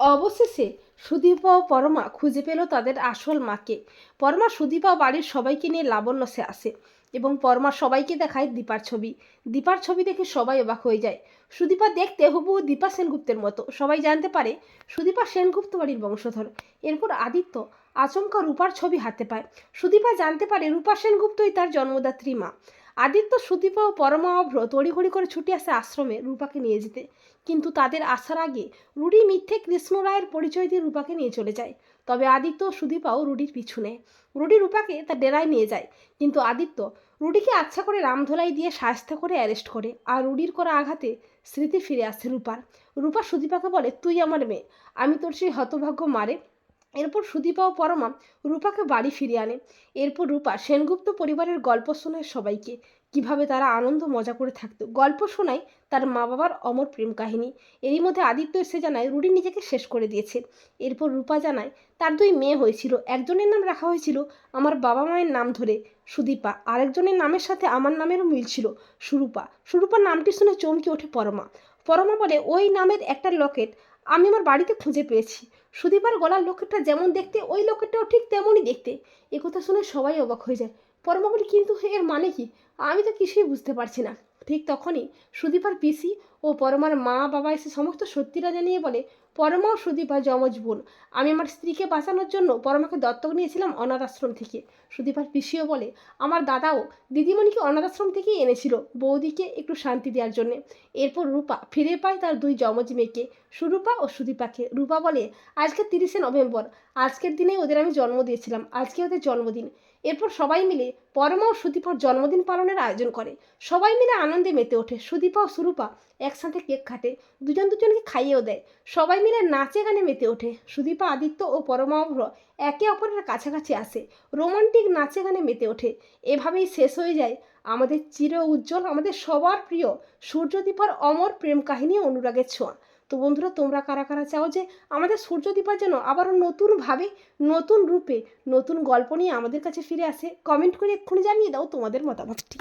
অবশেষে সুদীপা ও পরমা খুঁজে পেল তাদের আসল মাকে। পরমা, সুদীপা বাড়ির সবাইকে নিয়ে লাবণ্যসে আসে এবং পরমা সবাইকে দেখায় দীপার ছবি। দীপার ছবি দেখে সবাই অবাক হয়ে যায়। সুদীপা দেখতে হুবহু দীপা সেনগুপ্তের মতো। সবাই জানতে পারে সুদীপা সেনগুপ্ত বাড়ির বংশধর। এরপর আদিত্য আচমকা রূপার ছবি হাতে পায়। সুদীপা জানতে পারে রূপা সেনগুপ্তই তার জন্মদাত্রী মা। আদিত্য, সুদীপা ও পরমা অভ্র তড়িঘড়ি করে ছুটে আসে আশ্রমে রূপাকে নিয়ে যেতে। কিন্তু তাদের আসার আগে রুডি মিথ্যে কৃষ্ণ রায়ের পরিচয় দিয়ে রূপাকে নিয়ে চলে যায়। তবে আদিত্য ও সুদীপাও রুডির পিছু নেয়। রুডি রূপাকে তার ডেরায় নিয়ে যায়। কিন্তু আদিত্য রুডিকে আচ্ছা করে রামধোলাই দিয়ে সাহস্তা করে অ্যারেস্ট করে আর রুডির করা আঘাতে স্মৃতি ফিরে আসে রূপার। রূপা সুদীপাকে বলে, তুই আমার মেয়ে। আমি তোর সেই হতভাগ্য মারে এরপর সুদীপা ও পরমা রূপাকে বাড়ি ফিরিয়ে আনে। এরপর রূপা সেনগুপ্ত পরিবারের গল্প শোনায় সবাইকে। কীভাবে তারা আনন্দ মজা করে থাকতো। গল্প শোনায় তার মা বাবার অমর প্রেম কাহিনী। এরই মধ্যে আদিত্য এসে জানায় রুডি নিজেকে শেষ করে দিয়েছে। এরপর রূপা জানায়, তার দুই মেয়ে হয়েছিল। একজনের নাম রাখা হয়েছিল আমার বাবা মায়ের নাম ধরে, সুদীপা। আরেকজনের নামের সাথে আমার নামেরও মিল ছিল, সুরূপা। সুরূপার নামটি শুনে চমকে ওঠে পরমা। পরমা বলে, ওই নামের একটা লকেট আমি আমার বাড়িতে খুঁজে পেয়েছি। সুদীপার গলার লকেটটা যেমন দেখতে, ওই লকেটটাও ঠিক তেমনই দেখতে। একথা শুনে সবাই অবাক হয়ে যায়। পরমা বলে কিন্তু এর মানে কি? আমি তো কিছুই বুঝতে পারছি না। ঠিক তখনই সুদীপার পিসি ও পরমার মা বাবা এসে সমস্ত সত্যিটা জানিয়ে বলে, পরমা ও সুদীপা যমজ বোন, আমি আমার স্ত্রীকে বাঁচানোর জন্য পরমাকে দত্তক নিয়েছিলাম অনাথ আশ্রম থেকে সুদীপার পিসিও বলে, আমার দাদাও দিদিমণিকে অনাথ আশ্রম থেকেই এনেছিল বৌদিকে একটু শান্তি দেওয়ার জন্যে। এরপর রূপা ফিরে পায় তার দুই যমজ মেয়েকে, সুরূপা ও সুদীপাকে। রূপা বলে, আজকে তিরিশে নভেম্বর, আজকের দিনে ওদের আমি জন্ম দিয়েছিলাম, আজকে ওদের জন্মদিন। এরপর সবাই মিলে পরমা ও সুদীপার জন্মদিন পালনের আয়োজন করে। সবাই মিলে আনন্দে মেতে ওঠে। সুদীপা ও সুরূপা একসাথে কেক কাটে দুজন দুজনকে খাইয়েও দেয়। সবাই মিলে নাচে গানে মেতে ওঠে। সুদীপা, আদিত্য ও পরমা অভ্র একে অপরের কাছাকাছি আসে। রোমান্টিক নাচে গানে মেতে ওঠে। এভাবেই শেষ হয়ে যায় আমাদের চির উজ্জ্বল, আমাদের সবার প্রিয় সূর্যদীপার অমর প্রেম কাহিনী অনুরাগের ছোঁয়া। তো বন্ধুরা, তোমরা কারা কারা চাও যে আমাদের সূর্যদীপা যেন আবারও নতুনভাবে, নতুন রূপে, নতুন গল্প নিয়ে আমাদের কাছে ফিরে আসে কমেন্ট করে এক্ষুনি জানিয়ে দাও তোমাদের মতামতটি।